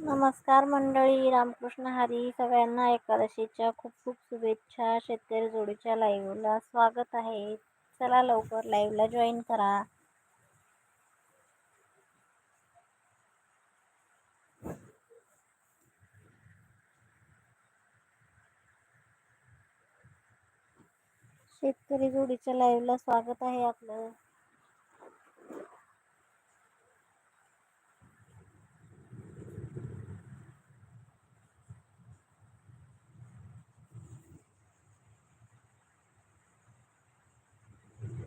नमस्कार मंडळी रामकृष्ण हरी सगळ्यांना एकादशीच्या खूप खूप शुभेच्छा शेतकरी जोडीच्या लाईव्हला स्वागत आहे. चला लवकर लाईव्हला जॉईन करा. शेतकरी जोडीच्या लाईव्हला स्वागत आहे आपलं.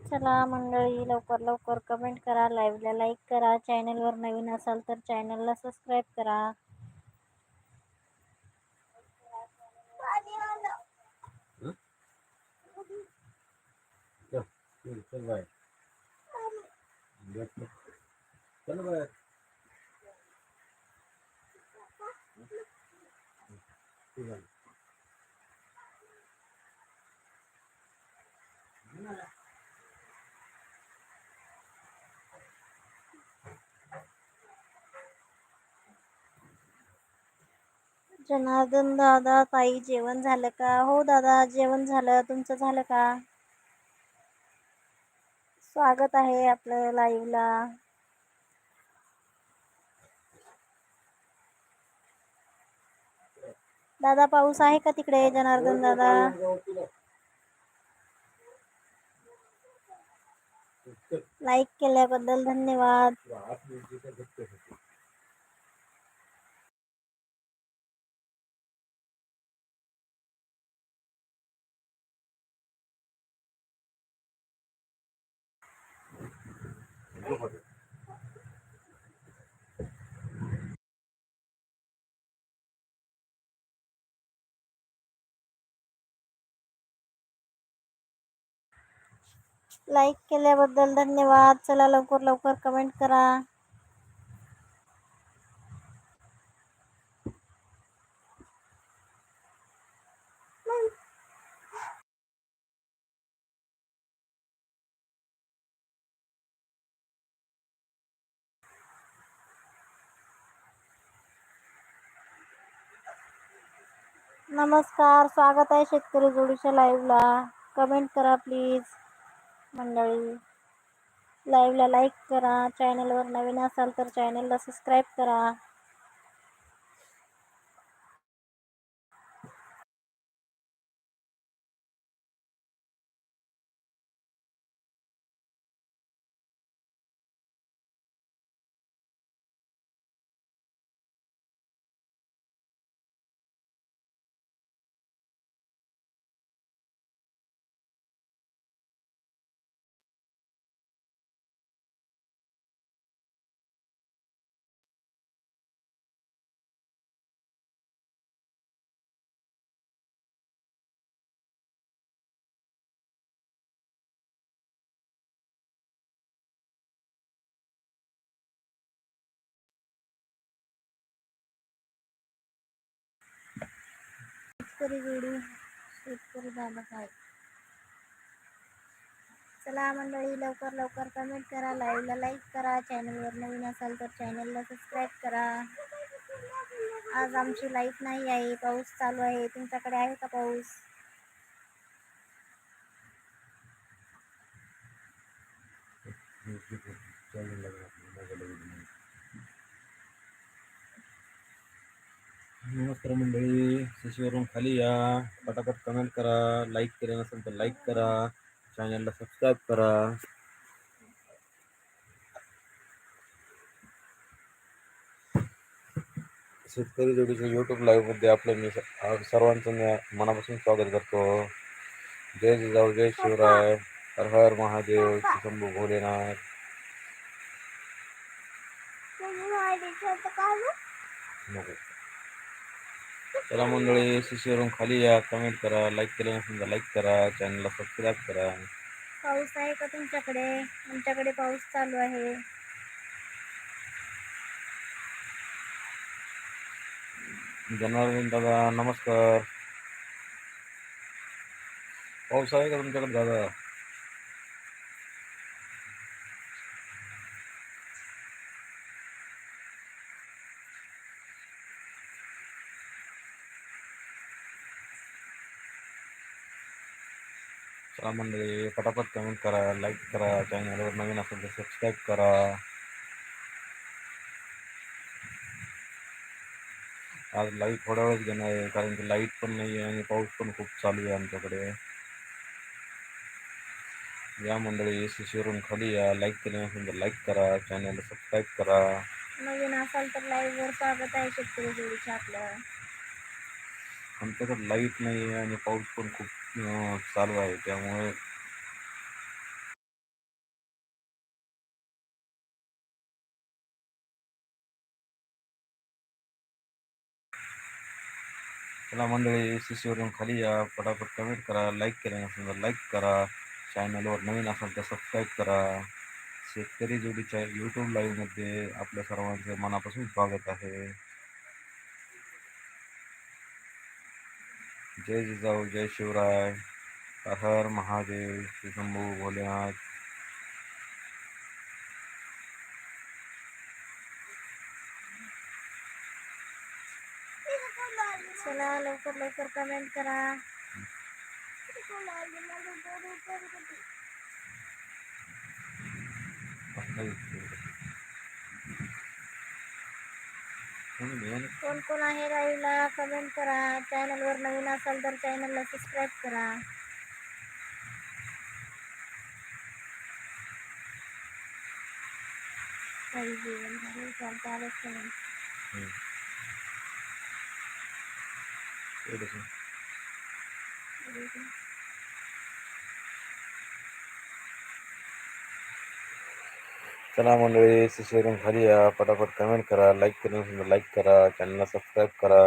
चला मंडळी, लवकर लवकर कमेंट करा लाईव्हला लाईक करा चॅनलवर नवीन असाल तर चॅनलला सबस्क्राईब करा. चल जनार्दन दादा ताई जेवण झालं का? हो दादा जेवण झालं. तुमचं झालं का? स्वागत आहे आपलं लाईव्हला दादा पाऊस आहे का तिकडे जनार्दन दादा? लाईक केल्याबद्दल धन्यवाद. आठ लाईक केल्याबद्दल धन्यवाद. चला लवकर लवकर कमेंट करा. नमस्कार स्वागत आहे शेतकरी जोडीच्या लाईव्हला कमेंट करा प्लीज मंडळी लाईव्हला लाईक करा. चॅनलवर नवीन असाल तर चॅनलला सबस्क्राईब करा. शेतकरी जोडी शेतकरी दादा काय चला मंडळी लवकर लवकर कमेंट करा लाईव्हला लाईक करा चॅनलवर नवीन असाल तर चॅनलला सबस्क्राईब करा. आज आमची लाइट नाही आहे पाऊस चालू आहे. तुमच्याकडे आहे का पाऊस? चालेल. नमस्कार मंडळी शिशीवरून खाली या. पटापट कमेंट करा लाईक केलं नसेल तर लाईक करा. चॅनलला सबस्क्राईब करा. शेतकरी जोडीच्या यूट्यूब लाईव्हमध्ये आपलं मी सर्वांचं मनापासून स्वागत करतो. जय जिजाऊ जय शिवराय. हर हर महादेव श्री शंभू भोलेनाथ. नको. चला मंडळी शिशीवरून खाली या. कमेंट करा लाईक केलं तर लाईक करा. चॅनलला सबस्क्राईब करा. पाऊस आहे का तुमच्याकडे? आमच्याकडे पाऊस चालू आहे. जनार्दन दादा नमस्कार. पाऊस आहे का तुमच्याकडे दादा? चला मंडळी पटापट कमेंट करा लाईक करा चॅनलवर नवीन असेल तर सबस्क्राईब करा. आज लाइट थोड्या वेळच घेणार आहे कारण की लाइट पण नाही आहे आणि पाऊस पण खूप चालू आहे आमच्याकडे. या मंडळी शिशीवरून खाली या. लाईक केले नसेल तर लाईक करा चॅनलला सबस्क्राईब करा. नवीन असाल तर लाईव्ह वर स्वागत आहे शेतकरी जोडीच्या आपलं. आमच्याकडे लाइट नाही आहे आणि पाऊस पण खूप चालू आहे त्यामुळे चला मंडळी शिशीवरून खाली या पटापट कमेंट करा लाईक केलं नसेल तर लाईक करा चॅनलवर नवीन असाल तर सबस्क्राईब करा शेतकरी जोडीच्या यूट्यूब लाईव्हमध्ये आपल्या सर्वांचे मनापासून स्वागत आहे जय जिजाऊ जय शिवराय। हर महादेव श्री शंभू भोलेनाथ। चला लवकर लवकर कमेंट करा. कोण कोण आहे लाईव्हला कमेंट करा. चॅनलवर नवीन असाल तर चॅनलला सबस्क्राईब करा. काही चला मंडळी शिशीवरून खाली या पटापट कमेंट करा लाईक नसेल लाईक करा चॅनलला सबस्क्राईब करा।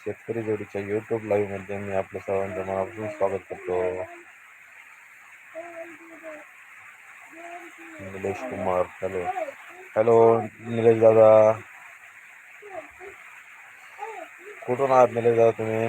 शेतकरी जोडीच्या यूट्यूब लाईव्हमध्ये मी आपल्या सर्वांचं मनापासून स्वागत करतो निलेश कुमार हॅलो हॅलो निलेश दादा। कुठून आहात निलेश दादा तुम्ही?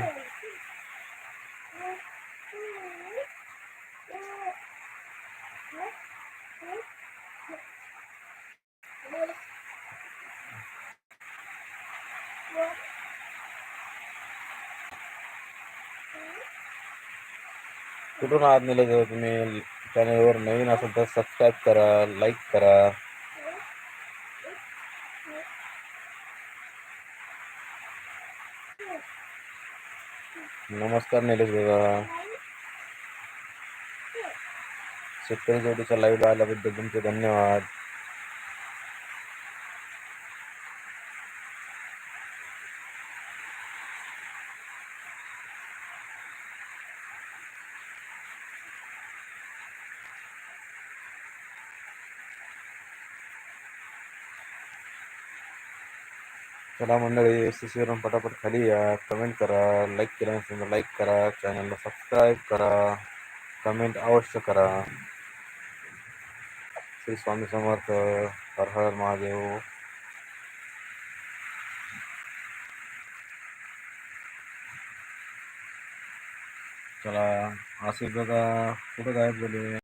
कुठून आहात निलेश दादा तुम्ही? चॅनलवर नवीन असेल तर सबस्क्राईब करा लाईक करा. नमस्कार निलेश दादा. शेतकरी जोडीच्या लाईव्ह आल्याबद्दल तुमचे धन्यवाद. चला मंडळी शिशीवरून पटापट खाली या. कमेंट करा लाईक केलं नसेल तर लाईक करा. चॅनलला सबस्क्राईब करा. कमेंट अवश्य करा. श्री स्वामी समर्थ हर हर महादेव. चला आसिफ दादा कुठं गायब झाले?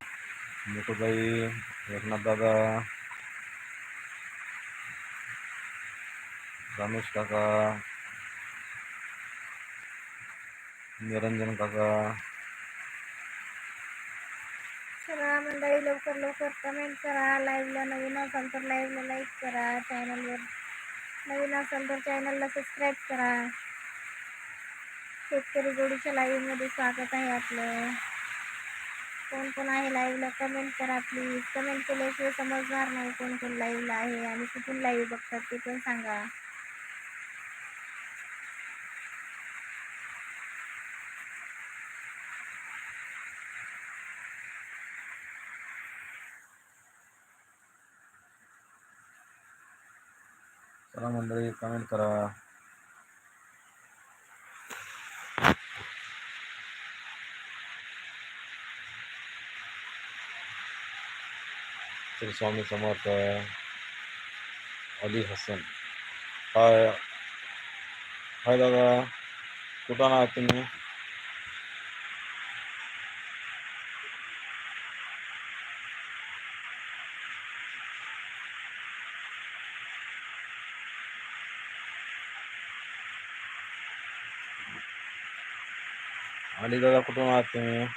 मुकुबाई एकनाथ दादा. रमेश काका निरंजन काका. चला मंडळी लवकर लवकर कमेंट करा. लाईव्हला नवीन असाल तर लाईव्हला लाईक करा. चॅनलवर नवीन असाल तर चॅनलला सबस्क्राईब करा. शेतकरी जोडीच्या लाईव्हमध्ये स्वागत आहे आपलं. कोण कोण आहे लाईव्हला कमेंट करा प्लीज कमेंट केल्याशिवाय समजणार नाही कोण कोण लाईव्हला आहे आणि कुठून लाईव्ह बघतात ते पण सांगा. चला मंडळी कमेंट करा. श्री स्वामी समर्थ अली हसन. हाय हाय दादा कुठं ना तुम्ही? ありがたこともあってね。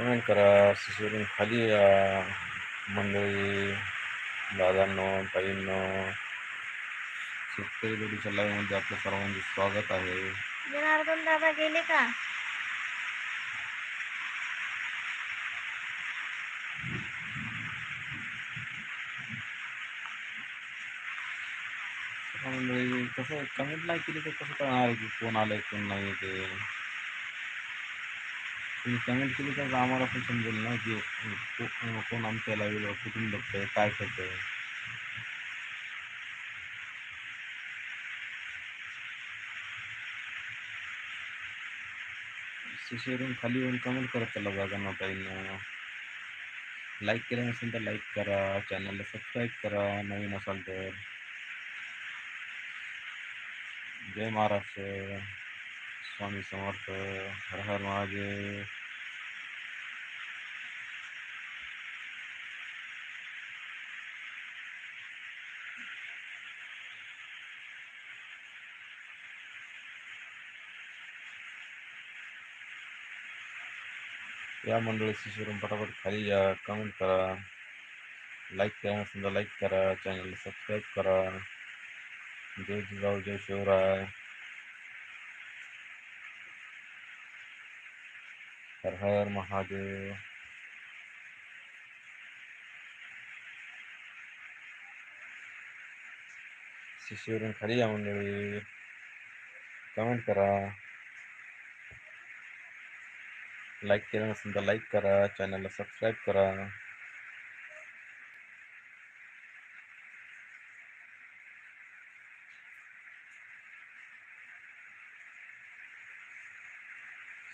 Amin keras, disuruh kali ya. मंडळी दादांनो ताईंनो शेतकरी जोडीच्या लाईव्हमध्ये आपलं सर्वांचे स्वागत आहे। जनार्दन दादा गेले का? कसं कमेंट नाही केली तर कसं कळणार की कोण आलंय कोण नाही ते? कमेंट केली तर आम्हाला पण समजेल ना की को- कोण आमच्या लाईव्हला कुठून बघतंय, काय करतंय. खाली येऊन कमेंट करत चला जागा ताईंना. लाईक केलं नसेल तर लाईक करा. चॅनलला सबस्क्राईब करा, नवीन असाल तर. जय महाराष्ट्र. स्वामी समर्थ, हर हर महादेव। या मंडळी शिशुरून पटापट खाली या कमेंट करा. लाईक करा नसेल तर लाईक करा चॅनलला सबस्क्राईब करा. जय जिजाऊ, जय शिवराय. हर हर महादेव। शिशुवरून खाली या मंडळी कमेंट करा। लाईक केलं नसेल तर करा चॅनलला सबस्क्राईब करा.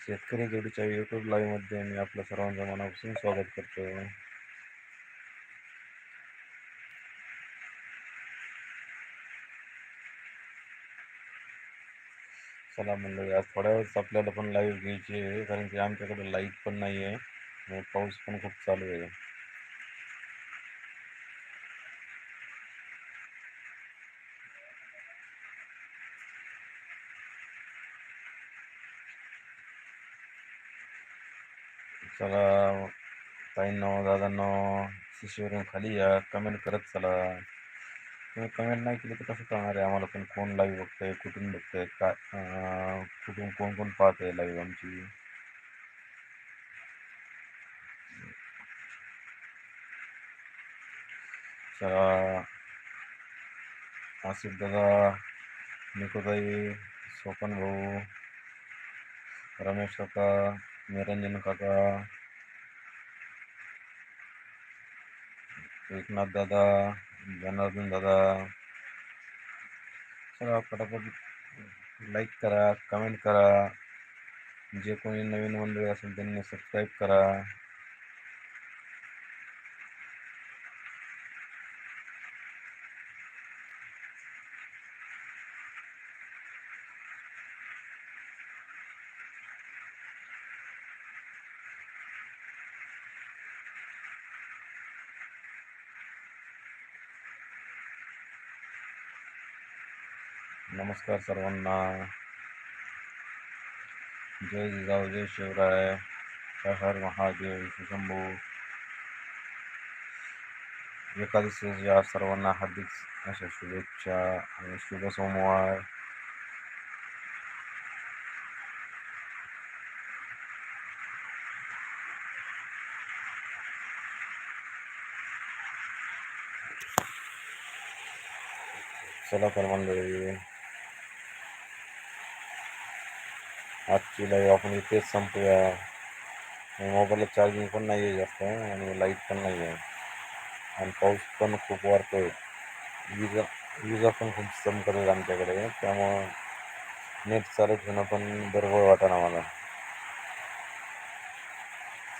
शेतकरी जोडीच्या यूट्यूब लाईव्हमध्ये मी आपल्या सर्वांचं मनापासून स्वागत करतो. चला मंडळी, आज थोड्या वेळेस आपल्याला पण लाईव्ह घ्यायची आहे, कारण की आमच्याकडे लाईट पण नाही आहे पाऊस पण खूप चालू आहे. चला ताईंनो दादांनो शिशुवरून खाली या. कमेंट करत चला. तुम्ही कमेंट नाही केली तर कसं करणार आहे? आम्हाला पण कोण लाईव्ह बघतंय कुठून बघतंय काय कुठून कोण कोण पाहत आहे लाईव्ह आमची? चला. आसिफ दादा निकोताई सोपन भाऊ रमेश काका निरंजन काका एकनाथ दादा जनार्दन दादा चला पटापट लाईक करा कमेंट करा जे कोणी नवीन मंडळी असेल त्यांनी सबस्क्राईब करा नमस्कार सर्वांना. जय जिजाऊ, जय शिवराय, हर महादेव शंभू एकादशीच्या सर्वांना हार्दिक अशा शुभेच्छा आणि शुभ सोमवार. चला तर मंडळी आजची लाईव्ह आपण इथेच संपूया. मोबाईलला चार्जिंग पण नाही आहे जास्त आणि लाइट पण नाही आहे आणि पाऊस पण खूप वाढतो आहे विजा विजा पण खूप चमकत आहेत आमच्याकडे. त्यामुळं नेट चालू ठेवणं पण बरोबर वाटणार मला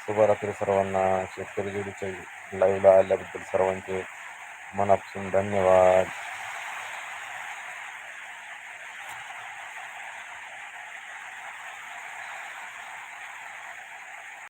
शुभरात्री सर्वांना. शेतकरी जोडीच्या लाईव्हला आल्याबद्दल सर्वांचे मनापासून धन्यवाद.